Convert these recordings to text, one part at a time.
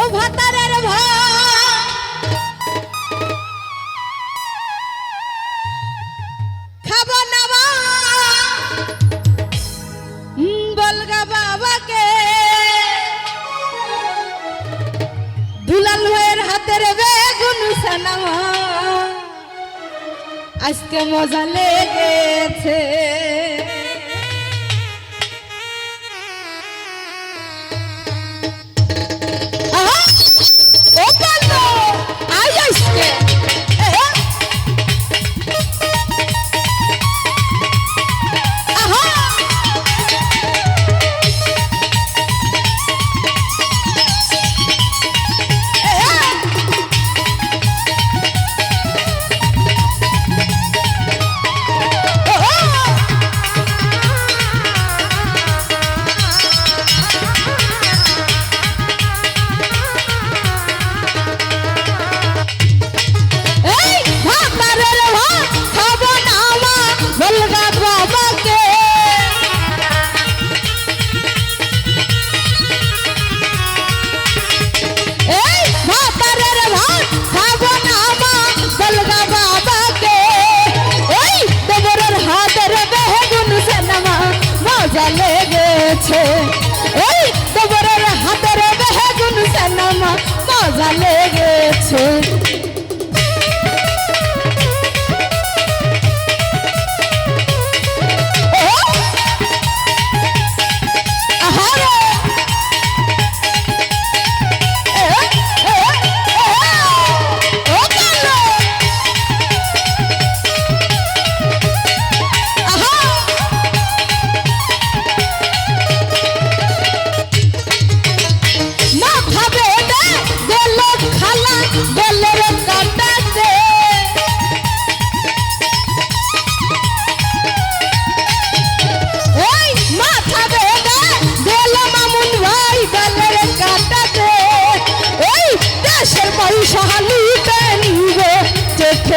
ও ভাতারের খাব না বলগা বাবাকে। হাতের আজকে মজা লেগেছে। छे ए तवर हातर बह गुण सनमा माझा लेगे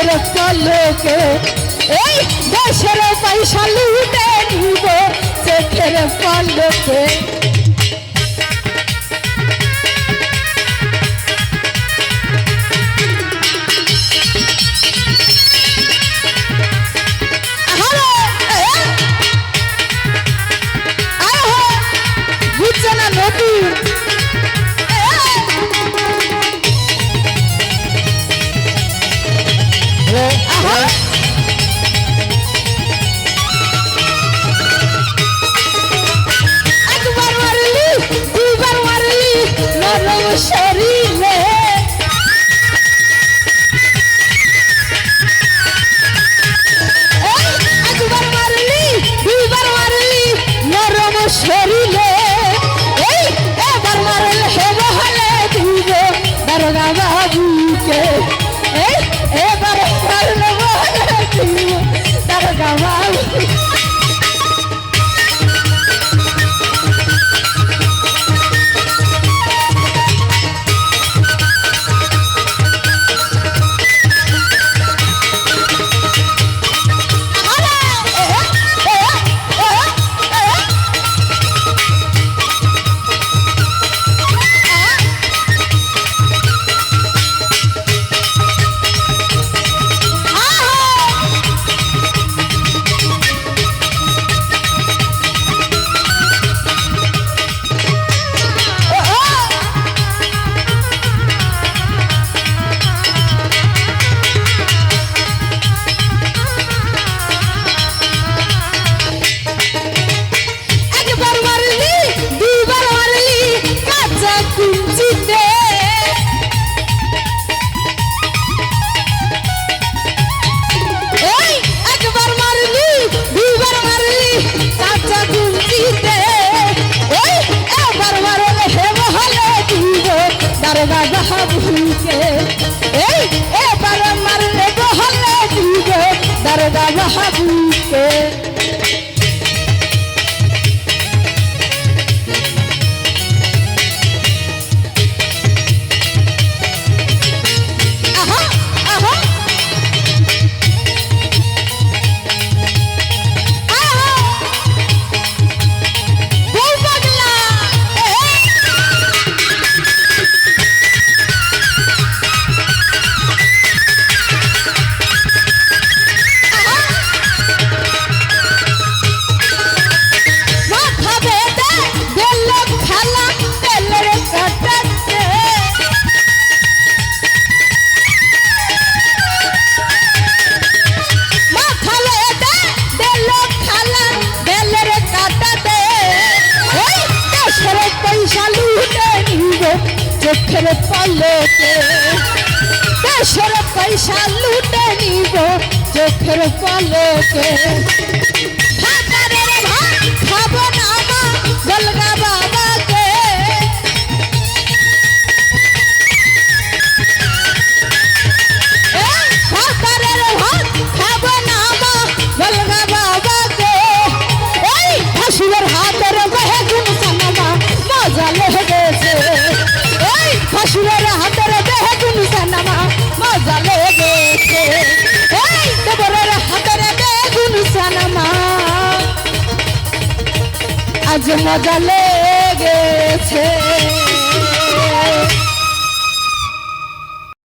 দেশের তলকে এই দেশের পয়সা লুটে নিব সেটের পালকে cara cavalo. জাহাবিকে এই এবার মারলে গহলে দিবে দারদা জাহাবিকে চোখের পলকে দেশের পয়সা লুটে নিব চোখের পলকে ভাত খাব না মা গলগা মজা লেগেছে